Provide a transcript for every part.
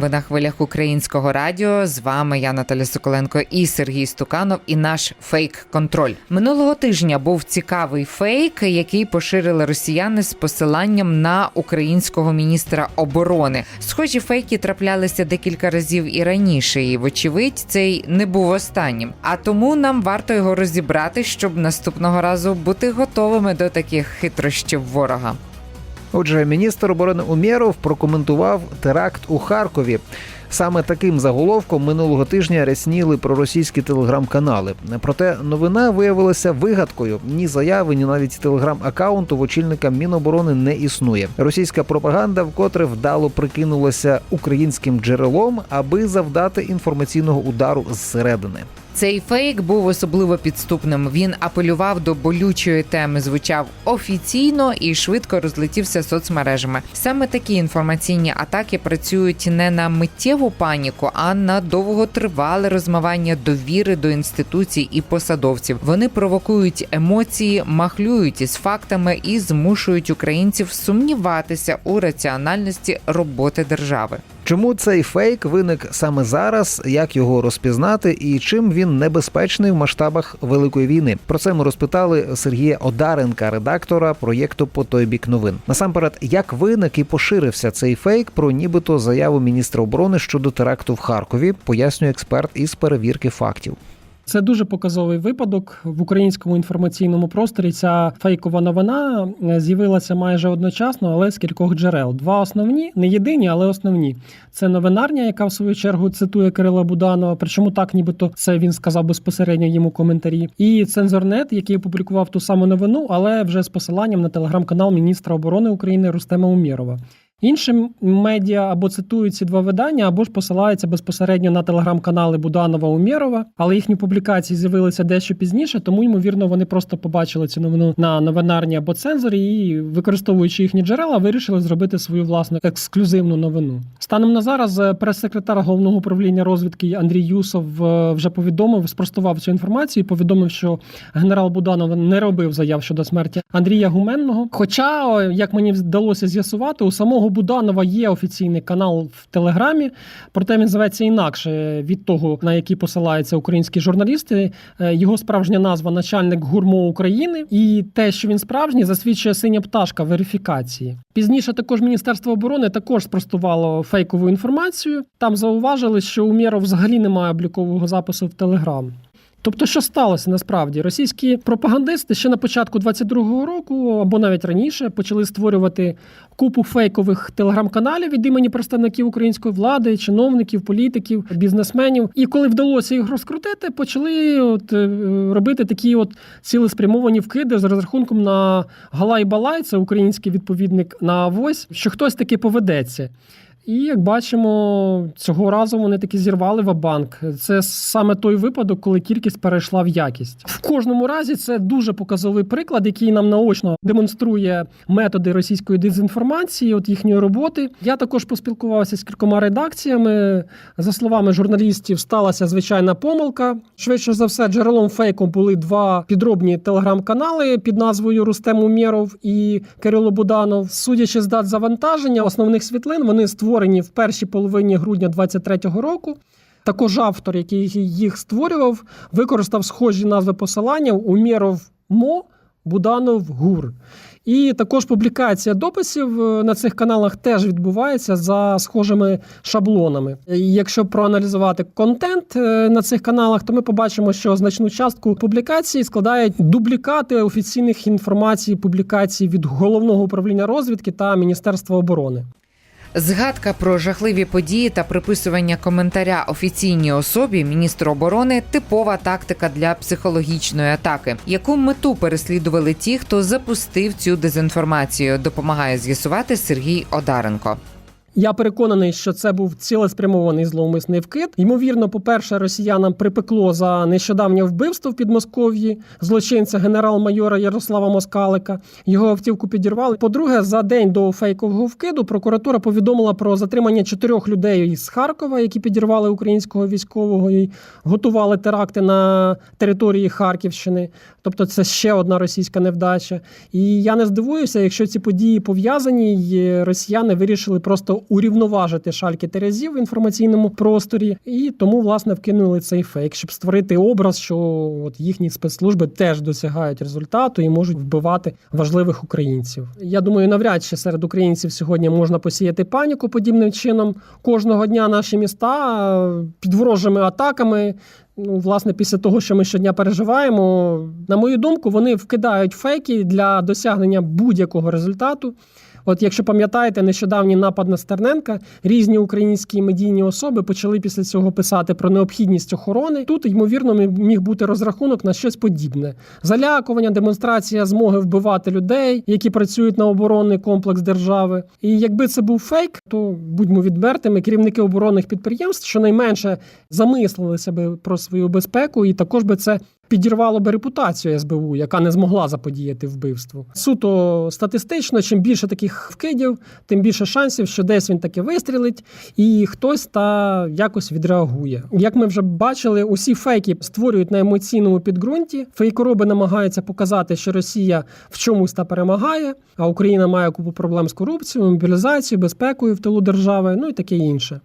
Ви на хвилях українського радіо. З вами я Наталя Соколенко і Сергій Стуканов. І наш фейк контроль минулого тижня був цікавий фейк, який поширили росіяни з посиланням на українського міністра оборони. Схожі фейки траплялися декілька разів і раніше, і вочевидь, цей не був останнім. А тому нам варто його розібрати, щоб наступного разу бути готовими до таких хитрощів ворога. Отже, міністр оборони Умєров прокоментував теракт у Харкові. Саме таким заголовком минулого тижня рясніли проросійські телеграм-канали. Проте новина виявилася вигадкою. Ні заяви, ні навіть телеграм-аккаунту в очільника Міноборони не існує. Російська пропаганда вкотре вдало прикинулася українським джерелом, аби завдати інформаційного удару зсередини. Цей фейк був особливо підступним. Він апелював до болючої теми, звучав офіційно і швидко розлетівся соцмережами. Саме такі інформаційні атаки працюють не на миттєву паніку, а на довготривале розмивання довіри до інституцій і посадовців. Вони провокують емоції, махлюють із фактами і змушують українців сумніватися у раціональності роботи держави. Чому цей фейк виник саме зараз? Як його розпізнати і чим він небезпечний в масштабах великої війни? Про це ми розпитали Сергія Одаренка, редактора проєкту по той бік новин. Насамперед, як виник і поширився цей фейк про нібито заяву міністра оборони щодо теракту в Харкові, пояснює експерт із перевірки фактів. Це дуже показовий випадок в українському інформаційному просторі. Ця фейкова новина е, з'явилася майже одночасно, але з кількох джерел. Два основні, не єдині, але основні. Це новинарня, яка в свою чергу цитує Кирила Буданова. Причому так, нібито це він сказав безпосередньо йому коментарі. І цензорнет, який опублікував ту саму новину, але вже з посиланням на телеграм-канал міністра оборони України Рустема Умєрова. Іншим медіа або цитують ці два видання, або ж посилаються безпосередньо на телеграм-канали Буданова Умєрова, але їхні публікації з'явилися дещо пізніше, тому ймовірно вони просто побачили цю новину на новинарні або цензорі і, використовуючи їхні джерела, вирішили зробити свою власну ексклюзивну новину. Станом на зараз е, прес-секретар головного управління розвідки Андрій Юсов е, вже повідомив, спростував цю інформацію. і Повідомив, що генерал Буданов не робив заяв щодо смерті Андрія Гуменного. Хоча, як мені вдалося з'ясувати, у самого Буданова є офіційний канал в Телеграмі, проте він зветься інакше від того, на який посилаються українські журналісти. Е, Його справжня назва начальник гурмо України, і те, що він справжній, засвідчує синя пташка верифікації. Пізніше також Міністерство оборони також спростувало фейкову інформацію. Там зауважили, що у Мєров взагалі немає облікового запису в Телеграм. Тобто, що сталося насправді? Російські пропагандисти ще на початку 22-го року, або навіть раніше, почали створювати купу фейкових телеграм-каналів від імені представників української влади, чиновників, політиків, бізнесменів. І коли вдалося їх розкрутити, почали от е, робити такі от цілеспрямовані вкиди з розрахунком на Галай-Балай, це український відповідник на авось, що хтось таки поведеться. І як бачимо, цього разу вони таки зірвали ва-банк. Це саме той випадок, коли кількість перейшла в якість. В кожному разі це дуже показовий приклад, який нам наочно демонструє методи російської дезінформації, от їхньої роботи. Я також поспілкувався з кількома редакціями. За словами журналістів, сталася звичайна помилка. Швидше за все, джерелом фейку були два підробні телеграм-канали під назвою Рустем Умєров і Кирило Буданов. Судячи з дат завантаження основних світлин, вони створені в першій половині грудня 23-го року. Також автор, який їх створював, використав схожі назви посилання Умєров Мо, Буданов Гур. І також публікація дописів е, на цих каналах теж відбувається за схожими шаблонами. І Якщо проаналізувати контент е, на цих каналах, то ми побачимо, що значну частку публікацій складають дублікати офіційних інформацій публікацій від головного управління розвідки та Міністерства оборони. Згадка про жахливі події та приписування коментаря офіційній особі міністру оборони типова тактика для психологічної атаки. Яку мету переслідували ті, хто запустив цю дезінформацію, допомагає з'ясувати Сергій Одаренко. Я переконаний, що це був цілеспрямований зловмисний вкид. Ймовірно, по-перше, росіянам припекло за нещодавнє вбивство в Підмосков'ї злочинця генерал-майора Ярослава Москалика. Його автівку підірвали. По-друге, за день до фейкового вкиду прокуратура повідомила про затримання чотирьох людей з Харкова, які підірвали українського військового і готували теракти на території Харківщини. Тобто, це ще одна російська невдача. І я не здивуюся, якщо ці події пов'язані, росіяни вирішили просто урівноважити шальки терезів в інформаційному просторі, і тому власне вкинули цей фейк, щоб створити образ, що от їхні спецслужби теж досягають результату і можуть вбивати важливих українців. Я думаю, навряд чи серед українців сьогодні можна посіяти паніку подібним чином. Кожного дня наші міста під ворожими атаками. Ну, власне, після того, що ми щодня переживаємо, на мою думку, вони вкидають фейки для досягнення будь-якого результату. От, якщо пам'ятаєте, нещодавній напад на Стерненка, різні українські медійні особи почали після цього писати про необхідність охорони. Тут, ймовірно, міг бути розрахунок на щось подібне: залякування, демонстрація змоги вбивати людей, які працюють на оборонний комплекс держави. І якби це був фейк, то будьмо відвертими, керівники оборонних підприємств щонайменше замислилися би про свою безпеку, і також би це підірвало би репутацію СБУ, яка не змогла заподіяти вбивству. Суто статистично, чим більше таких вкидів, тим більше шансів, що десь він таки вистрілить, і хтось та якось відреагує. Як ми вже бачили, усі фейки створюють на емоційному підґрунті. Фейкороби намагаються показати, що Росія в чомусь та перемагає, а Україна має купу проблем з корупцією, мобілізацією, безпекою в тилу держави, ну і таке інше.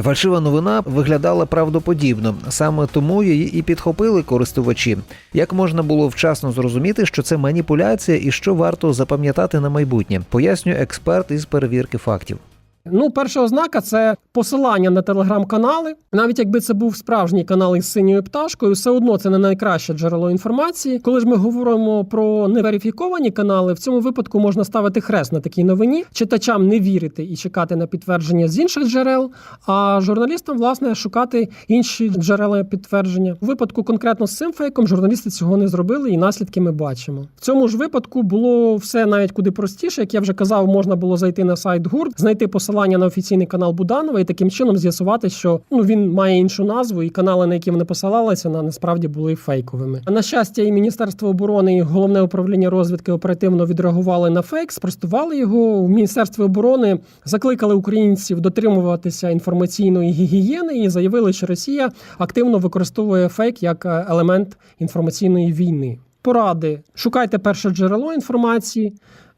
Фальшива новина виглядала правдоподібно, саме тому її і підхопили користувачі. Як можна було вчасно зрозуміти, що це маніпуляція і що варто запам'ятати на майбутнє, пояснює експерт із перевірки фактів. Ну, перша ознака це посилання на телеграм-канали. Навіть якби це був справжній канал із синьою пташкою, все одно це не найкраще джерело інформації. Коли ж ми говоримо про неверифіковані канали, в цьому випадку можна ставити хрест на такій новині, читачам не вірити і чекати на підтвердження з інших джерел, а журналістам, власне, шукати інші джерела підтвердження. У випадку конкретно з цим фейком журналісти цього не зробили, і наслідки ми бачимо. В цьому ж випадку було все навіть куди простіше. Як я вже казав, можна було зайти на сайт ГУР, знайти посилання на офіційний канал Буданова і таким чином з'ясувати, що ну він має іншу назву, і канали, на які вони посилалися, на насправді були фейковими. На щастя, і Міністерство оборони, і головне управління розвідки оперативно відреагували на фейк, спростували його. В Міністерстві оборони закликали українців дотримуватися інформаційної гігієни і заявили, що Росія активно використовує фейк як е, елемент інформаційної війни. Поради: шукайте перше джерело інформації.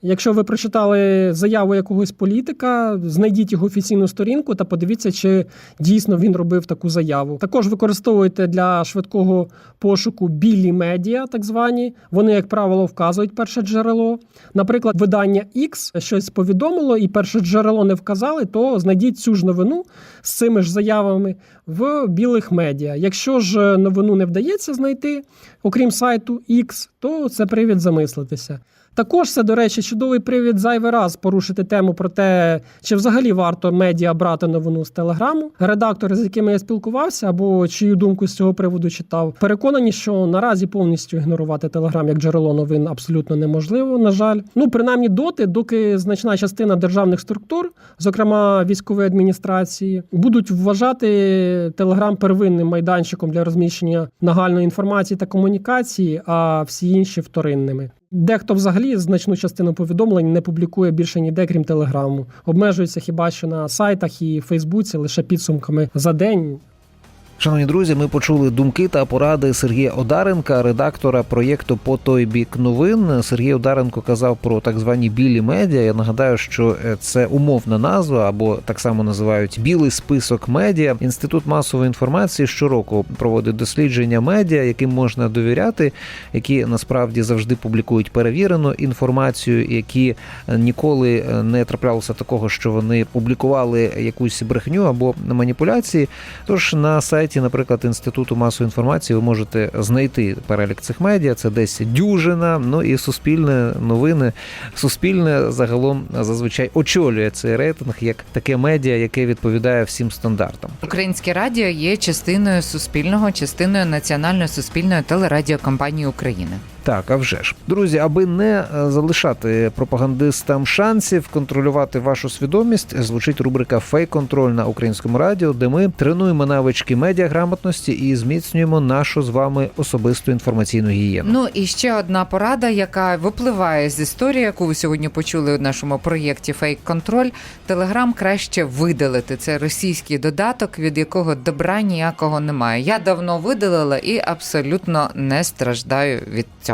Якщо ви прочитали заяву якогось політика, знайдіть його офіційну сторінку та подивіться, чи дійсно він робив таку заяву. Також використовуйте для швидкого пошуку білі медіа, так звані. Вони, як правило, вказують перше джерело. Наприклад, видання X щось повідомило, і перше джерело не вказали, то знайдіть цю ж новину з цими ж заявами в білих медіа. Якщо ж новину не вдається знайти, окрім сайту X, то це привід замислитися. Також це, до речі, чудовий привід зайвий раз порушити тему про те, чи взагалі варто медіа брати новину з телеграму. Редактори, з якими я спілкувався, або чию думку з цього приводу читав, переконані, що наразі повністю ігнорувати телеграм як джерело новин абсолютно неможливо. На жаль, ну принаймні доти, доки значна частина державних структур, зокрема військової адміністрації, будуть вважати телеграм первинним майданчиком для розміщення нагальної інформації та комунікації, а всі інші вторинними. Дехто взагалі значну частину повідомлень не публікує більше ніде, крім телеграму. Обмежується хіба що на сайтах і Фейсбуці лише підсумками за день. Шановні друзі, ми почули думки та поради Сергія Одаренка, редактора проєкту По той бік новин. Сергій Одаренко казав про так звані білі медіа. Я нагадаю, що е, це умовна назва, або так само називають білий список медіа. Інститут масової інформації щороку проводить дослідження медіа, яким можна довіряти, які насправді завжди публікують перевірену інформацію, які е, ніколи е, не траплялося такого, що вони публікували якусь брехню або маніпуляції. Тож на сайті сайті, наприклад, інституту масової інформації, ви можете знайти перелік цих медіа. Це десь дюжина. Ну і суспільне новини. Суспільне загалом зазвичай очолює цей рейтинг як таке медіа, яке відповідає всім стандартам. Українське радіо є частиною суспільного, частиною національної суспільної телерадіокомпанії України. Так, а вже ж. Друзі, аби не е, залишати пропагандистам шансів контролювати вашу свідомість, звучить рубрика Фейк-контроль на українському радіо, де ми тренуємо навички медіаграмотності і зміцнюємо нашу з вами особисту інформаційну гігієну. Ну і ще одна порада, яка випливає з історії, яку ви сьогодні почули у нашому проєкті Фейк Контроль. Телеграм краще видалити. Це російський додаток, від якого добра ніякого немає. Я давно видалила і абсолютно не страждаю від цього.